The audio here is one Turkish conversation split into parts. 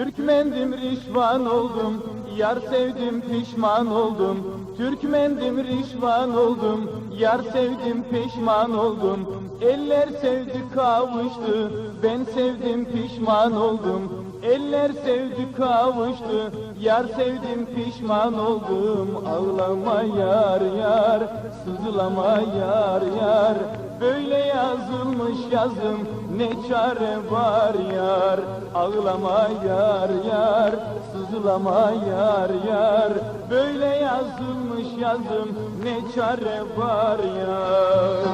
Türkmendim rişvan oldum, yar sevdim pişman oldum. Türkmendim rişvan oldum, yar sevdim pişman oldum. Eller sevdi kavuştu, ben sevdim pişman oldum. Eller sevdi kavuştu, yar sevdim pişman oldum. Ağlama yar yar, sızlama yar yar. Böyle yazılmış yazım ne çare var yar Ağlama yar yar sızlama yar yar Böyle yazılmış yazım ne çare var yar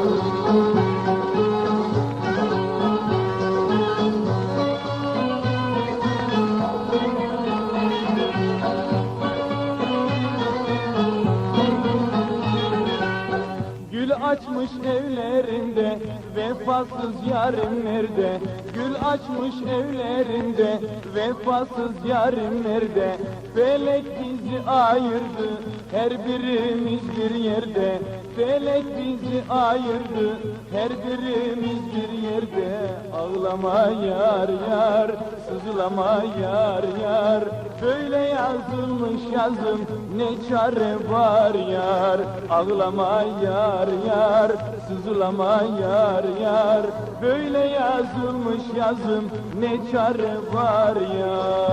açmış evlerinde vefasız yarim nerede? Gül açmış evlerinde vefasız yarim nerede? Felek bizi ayırdı her birimiz bir yerde. Felek bizi ayırdı her birimiz bir yerde. Ağlama yar yar sızlama yar yar. Böyle yazılmış yazım ne çare var yar Ağlama yar yar sızlama yar yar. Böyle yazılmış yazım ne çare var yar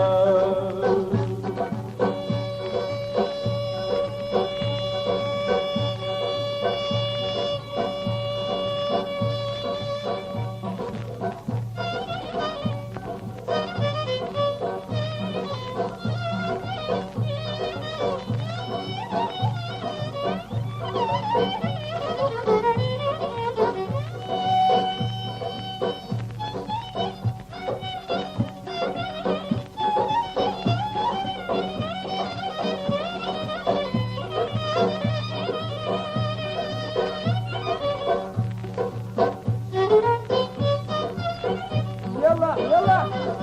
Yallah, yallah.